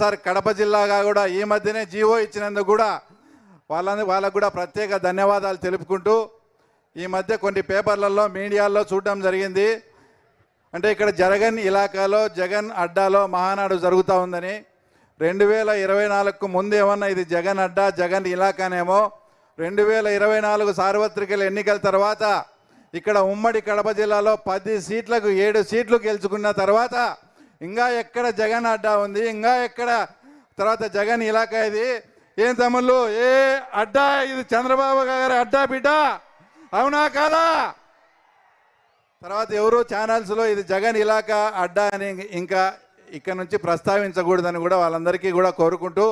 Sir Kadapa జిల్లాగా కూడా ఈ మధ్యనే జీవో ఇచ్చినందుకు కూడా వాళ్ళని వాళ్ళకు కూడా ప్రత్యేక ధన్యవాదాలు తెలుపుకుంటూ ఈ మధ్య కొన్ని పేపర్లలో మీడియాల్లో చూడడం జరిగింది. అంటే ఇక్కడ జగన్ ఇలాకాలో జగన్ అడ్డాలో మహానాడు జరుగుతూ ఉందని. రెండు వేల ఇరవై నాలుగుకు ముందు ఏమన్నా ఇది జగన్ అడ్డా జగన్ ఇలాకానేమో. రెండు వేల ఇరవై నాలుగు సార్వత్రిక ఎన్నికల తర్వాత ఇక్కడ ఉమ్మడి కడప జిల్లాలో పది సీట్లకు ఏడు సీట్లు గెలుచుకున్న తర్వాత ఇంకా ఎక్కడ జగన్ అడ్డా ఉంది? ఇంకా ఎక్కడ? తర్వాత జగన్ ఇలాకా ఇది. ఏం తమ్ముళ్ళు? ఏ అడ్డా? ఇది చంద్రబాబు గారి అడ్డా బిడ్డ? అవునా కాదా? తర్వాత ఎవరు ఛానల్స్లో ఇది జగన్ ఇలాకా అడ్డా అని ఇంకా ఇక్కడ నుంచి ప్రస్తావించకూడదని కూడా వాళ్ళందరికీ కూడా కోరుకుంటూ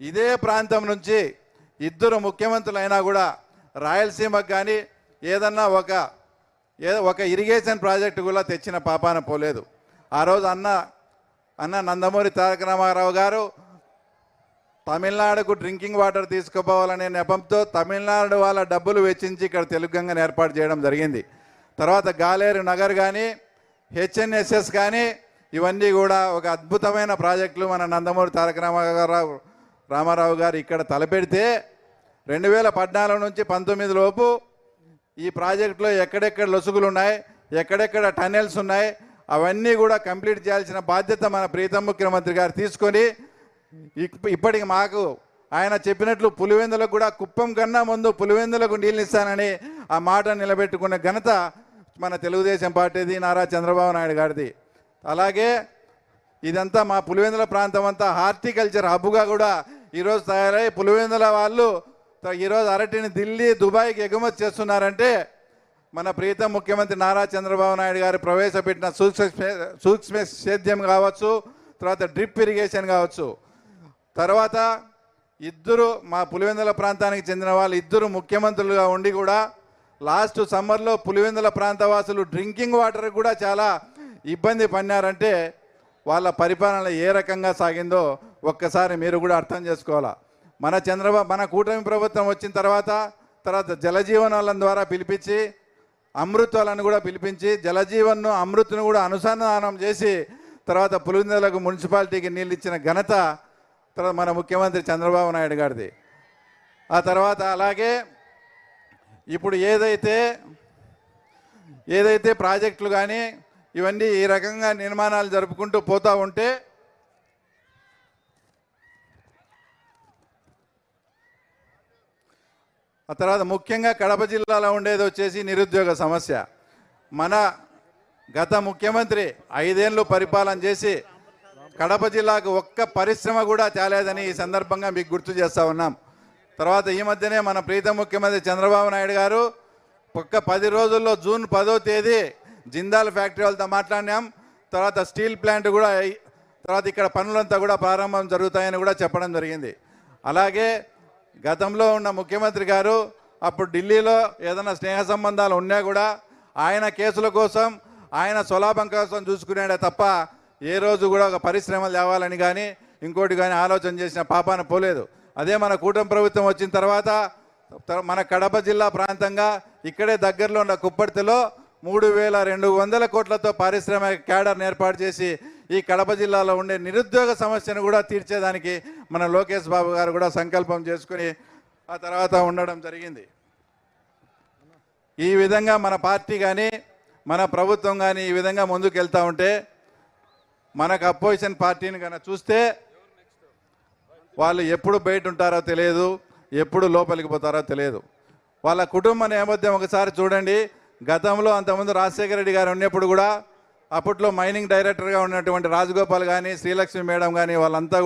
ఇదే ప్రాంతం నుంచి ఇద్దరు ముఖ్యమంత్రులు అయినా కూడా రాయలసీమకు కానీ ఏదన్నా ఒక ఏదో ఒక ఇరిగేషన్ ప్రాజెక్టు కూడా తెచ్చిన పాపాన పోలేదు. ఆ రోజు అన్న అన్న నందమూరి తారక రామారావు గారు తమిళనాడుకు డ్రింకింగ్ వాటర్ తీసుకుపోవాలనే నెపంతో తమిళనాడు వాళ్ళ డబ్బులు వెచ్చించి ఇక్కడ తెలుగు గంగను ఏర్పాటు చేయడం జరిగింది. తర్వాత గాలేరు నగర్ కానీ హెచ్ఎన్ఎస్ఎస్ కానీ ఇవన్నీ కూడా ఒక అద్భుతమైన ప్రాజెక్టులు మన నందమూరి తారక రామారావు రామారావు గారు ఇక్కడ తలపెడితే రెండు వేల పద్నాలుగు నుంచి పంతొమ్మిది లోపు ఈ ప్రాజెక్టులో ఎక్కడెక్కడ లొసుగులు ఉన్నాయి ఎక్కడెక్కడ టన్నెల్స్ ఉన్నాయి అవన్నీ కూడా కంప్లీట్ చేయాల్సిన బాధ్యత మన ప్రీతం ముఖ్యమంత్రి గారు తీసుకొని ఇప్పటికి మాకు ఆయన చెప్పినట్లు పులివెందులకు కూడా కుప్పం కన్నా ముందు పులివెందులకు నీళ్ళు ఇస్తానని ఆ మాట నిలబెట్టుకున్న ఘనత మన తెలుగుదేశం పార్టీది నారా చంద్రబాబు నాయుడు గారిది. అలాగే ఇదంతా మా పులివెందుల ప్రాంతం అంతా హార్టికల్చర్ హబ్గా కూడా ఈరోజు తయారై పులివెందుల వాళ్ళు ఈరోజు అరటిని ఢిల్లీ దుబాయ్కి ఎగుమతి చేస్తున్నారంటే మన ప్రీతం ముఖ్యమంత్రి నారా చంద్రబాబు నాయుడు గారు ప్రవేశపెట్టిన సూక్ష్మ సూక్ష్మ సేద్యం కావచ్చు తర్వాత డ్రిప్ ఇరిగేషన్ కావచ్చు. తర్వాత ఇద్దరు మా పులివెందుల ప్రాంతానికి చెందిన వాళ్ళు ఇద్దరు ముఖ్యమంత్రులుగా ఉండి కూడా లాస్ట్ సమ్మర్లో పులివెందుల ప్రాంతవాసులు డ్రింకింగ్ వాటర్ కూడా చాలా ఇబ్బంది పడినారంటే వాళ్ళ పరిపాలన ఏ రకంగా సాగిందో ఒక్కసారి మీరు కూడా అర్థం చేసుకోవాలా. మన చంద్రబాబు మన కూటమి ప్రభుత్వం వచ్చిన తర్వాత తర్వాత జలజీవనాల ద్వారా పిలిపించి అమృతాలను కూడా పిలిపించి జలజీవన్ను అమృత్ను కూడా అనుసంధానం చేసి తర్వాత పులివెందులకు మున్సిపాలిటీకి నీళ్ళు ఇచ్చిన ఘనత తర్వాత మన ముఖ్యమంత్రి చంద్రబాబు నాయుడు గారిది. ఆ తర్వాత అలాగే ఇప్పుడు ఏదైతే ఏదైతే ప్రాజెక్టులు కానీ ఇవన్నీ ఈ రకంగా నిర్మాణాలు జరుపుకుంటూ పోతూ ఉంటే ఆ తర్వాత ముఖ్యంగా కడప జిల్లాలో ఉండేది వచ్చేసి నిరుద్యోగ సమస్య. మన గత ముఖ్యమంత్రి ఐదేళ్ళు పరిపాలన చేసి కడప జిల్లాకు ఒక్క పరిశ్రమ కూడా తేలేదని ఈ సందర్భంగా మీకు గుర్తు చేస్తా ఉన్నాం. తర్వాత ఈ మధ్యనే మన ప్రీతం ముఖ్యమంత్రి చంద్రబాబు నాయుడు గారు ఒక్క పది రోజుల్లో జూన్ పదో తేదీ జిందాల్ ఫ్యాక్టరీ వాళ్ళతో మాట్లాడినాం. తర్వాత స్టీల్ ప్లాంట్ కూడా తర్వాత ఇక్కడ పనులంతా కూడా ప్రారంభం జరుగుతాయని కూడా చెప్పడం జరిగింది. అలాగే గతంలో ఉన్న ముఖ్యమంత్రి గారు అప్పుడు ఢిల్లీలో ఏదైనా స్నేహ సంబంధాలు ఉన్నా కూడా ఆయన కేసుల కోసం ఆయన స్వలాభం కోసం చూసుకునేడే తప్ప ఏ రోజు కూడా ఒక పరిశ్రమలు తేవాలని కానీ ఇంకోటి కానీ ఆలోచన చేసిన పాపాన పోలేదు. అదే మన కూటమి ప్రభుత్వం వచ్చిన తర్వాత మన కడప జిల్లా ప్రాంతంగా ఇక్కడే దగ్గరలో ఉన్న కుప్పర్తిలో మూడు వేల రెండు వందల కోట్లతో పారిశ్రామిక క్యాడర్ని ఏర్పాటు చేసి ఈ కడప జిల్లాలో ఉండే నిరుద్యోగ సమస్యను కూడా తీర్చేదానికి మన లోకేష్ బాబు గారు కూడా సంకల్పం చేసుకుని ఆ తర్వాత ఉండడం జరిగింది. ఈ విధంగా మన పార్టీ కానీ మన ప్రభుత్వం కానీ ఈ విధంగా ముందుకు వెళ్తూ ఉంటే మనకు అపోజిషన్ పార్టీని కనుక చూస్తే వాళ్ళు ఎప్పుడు బయట ఉంటారో తెలియదు ఎప్పుడు లోపలికి పోతారో తెలియదు. వాళ్ళ కుటుంబ నేపథ్యం ఒకసారి చూడండి. గతంలో అంతకుముందు రాజశేఖర రెడ్డి గారు ఉన్నప్పుడు కూడా అప్పట్లో మైనింగ్ డైరెక్టర్గా ఉన్నటువంటి రాజగోపాల్ కానీ శ్రీలక్ష్మి మేడం కానీ వాళ్ళంతా